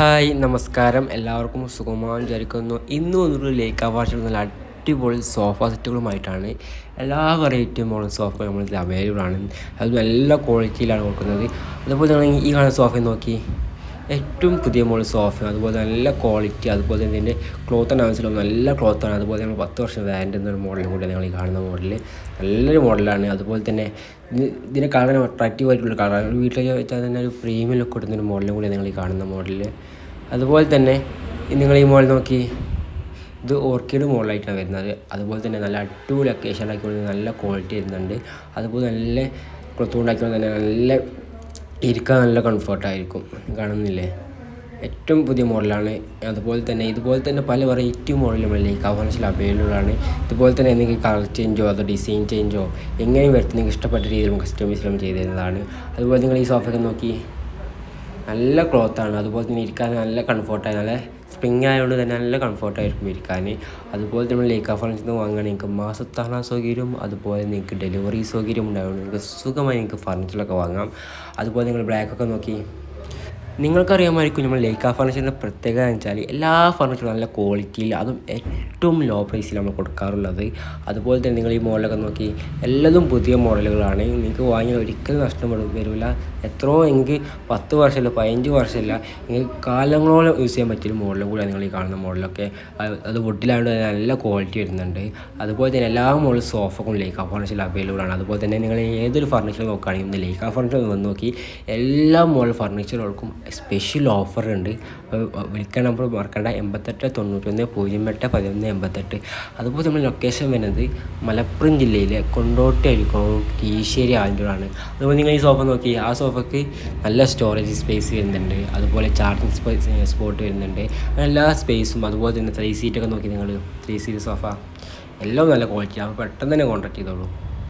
Hi നമസ്കാരം. എല്ലാവർക്കും സുഖമാണെന്ന് വിചാരിക്കുന്നു. ഇന്ന് വന്നിട്ടുള്ള ലേക്ക് അവാർഡ് നല്ല അടിപൊളി സോഫ സെറ്റുകളുമായിട്ടാണ് എല്ലാ വെറൈറ്റി മോഡൽ സോഫകൾ നമ്മളിതിൽ അവൈലബിൾ ആണ്. അത് നല്ല ക്വാളിറ്റിയിലാണ് കൊടുക്കുന്നത്. അതുപോലെ തന്നെ ഈ കാണുന്ന സോഫ നോക്കി. ഏറ്റവും പുതിയ മോഡൽ സോഫ അതുപോലെ നല്ല ക്വാളിറ്റി അതുപോലെ തന്നെ ക്ലോത്ത് ആവശ്യമുള്ള നല്ല ക്ലോത്താണ് അതുപോലെ നമ്മൾ പത്ത് വർഷം വാരന്റ് എന്നൊരു മോഡലും കൂടെ നിങ്ങൾ ഈ കാണുന്ന മോഡൽ നല്ലൊരു മോഡലാണ് അതുപോലെ തന്നെ ഇതിനെ കളർ അട്രാക്റ്റീവ് ആയിട്ടുള്ള കളർ വീട്ടിലേക്ക് വെച്ചാൽ തന്നെ ഒരു പ്രീമിയം ലുക്ക് കൊടുക്കുന്ന ഒരു മോഡലും കൂടെ നിങ്ങൾ ഈ കാണുന്ന മോഡൽ അതുപോലെ തന്നെ നിങ്ങൾ ഈ മോഡൽ നോക്കി ഇത് ഓർക്കിഡ് മോഡലായിട്ടാണ് വരുന്നത്. അതുപോലെ തന്നെ നല്ല അടിപൊളി അക്കേഷൻ ആക്കി കൊടുക്കുന്നത് നല്ല ക്വാളിറ്റി വരുന്നുണ്ട്. അതുപോലെ നല്ല ക്ലോത്ത് കൊണ്ടാക്കി തന്നെ നല്ല ഇരിക്കാൻ നല്ല കംഫർട്ടായിരിക്കും കാണുന്നില്ലേ? ഏറ്റവും പുതിയ മോഡലാണ് അതുപോലെ തന്നെ ഇതുപോലെ തന്നെ പല വെറൈറ്റി മോഡലുകളിൽ കവർണസിൽ അവൈലബിൾ ആണ്. ഇതുപോലെ തന്നെ എന്തെങ്കിലും കളർ ചേഞ്ചോ അതോ ഡിസൈൻ ചേഞ്ചോ എങ്ങനെയും വരുത്തി നിങ്ങൾക്ക് ഇഷ്ടപ്പെട്ട രീതിയിൽ കസ്റ്റമൈസ് ചെയ്ത് തരുന്നതാണ്. അതുപോലെ നിങ്ങൾ ഈ സോഫയൊക്കെ നോക്കി നല്ല ക്ലോത്താണ് അതുപോലെ തന്നെ ഇരിക്കാൻ നല്ല കംഫോർട്ടായി നല്ല സ്പ്രിങ് ആയതുകൊണ്ട് തന്നെ നല്ല കംഫോർട്ടായിരിക്കും ഇരിക്കാൻ. അതുപോലെ തന്നെ ലേക്ക് ഫർണിച്ചർ നിന്ന് വാങ്ങുകയാണെങ്കിൽ നിങ്ങൾക്ക് മാസത്താണ സൗകര്യം. അതുപോലെ നിങ്ങൾക്ക് ഡെലിവറി സൗകര്യം ഉണ്ടായതുകൊണ്ട് നിങ്ങൾക്ക് സുഖമായി നിങ്ങൾക്ക് ഫർണിച്ചറൊക്കെ വാങ്ങാം. അതുപോലെ നിങ്ങൾ ബ്ലാക്കൊക്കെ നോക്കി. നിങ്ങൾക്കറിയാമായിരിക്കും നമ്മൾ ലേക്ക ഫർണിച്ചറിന്റെ പ്രത്യേകത എന്ന് വെച്ചാൽ എല്ലാ ഫർണിച്ചറും നല്ല ക്വാളിറ്റിയിൽ അതും ഏറ്റവും ലോ പ്രൈസിൽ നമ്മൾ കൊടുക്കാറുള്ളത്. അതുപോലെ തന്നെ നിങ്ങൾ ഈ മോഡലൊക്കെ നോക്കി എല്ലാതും പുതിയ മോഡലുകളാണ് നിങ്ങൾക്ക് വാങ്ങിയാൽ ഒരിക്കലും നഷ്ടം വരില്ല എത്രയോ എനിക്ക് പത്ത് വർഷമില്ല പതിനഞ്ച് വർഷമില്ല നിങ്ങൾക്ക് കാലങ്ങളോളം യൂസ് ചെയ്യാൻ പറ്റിയ മോഡലും കൂടെ നിങ്ങൾ ഈ കാണുന്ന മോഡലൊക്കെ അത് വുഡിലായതുകൊണ്ട് നല്ല ക്വാളിറ്റി വരുന്നുണ്ട്. അതുപോലെ തന്നെ എല്ലാ മോഡലും സോഫകളും ലേക്ക ഫർണിച്ചറിൽ അവൈലബിൾ ആണ്. അതുപോലെ തന്നെ നിങ്ങൾ ഏതൊരു ഫർണിച്ചർ നോക്കുകയാണെങ്കിൽ ലേക്ക ഫർണിച്ചർ വന്ന് നോക്കി എല്ലാ മോഡൽ ഫർണിച്ചറുകൾക്കും സ്പെഷ്യൽ ഓഫർ ഉണ്ട്. വിളിക്കാൻ നമ്പർ മറക്കണ്ട. എൺപത്തെട്ട് തൊണ്ണൂറ്റൊന്ന് പൂജ്യം എട്ട് പതിനൊന്ന് എൺപത്തെട്ട്. അതുപോലെ നമ്മൾ ലൊക്കേഷൻ വരുന്നത് മലപ്പുറം ജില്ലയിലെ കൊണ്ടോട്ടി അരിക്കോട് കീശ്ശേരി ആലൂരാണ് അതുപോലെ നിങ്ങൾ ഈ സോഫ നോക്കി. ആ സോഫയ്ക്ക് നല്ല സ്റ്റോറേജ് സ്പേസ് വരുന്നുണ്ട്. അതുപോലെ ചാർജിങ് സ്പോട്ട് വരുന്നുണ്ട്. എല്ലാ സ്പേസും അതുപോലെ തന്നെ ത്രീ സീറ്റൊക്കെ നോക്കി നിങ്ങൾ. ത്രീ സീറ്റ് സോഫ എല്ലാം നല്ല ക്വാളിറ്റിയാണ് പെട്ടെന്ന് തന്നെ കോൺടാക്ട് ചെയ്തോളൂ.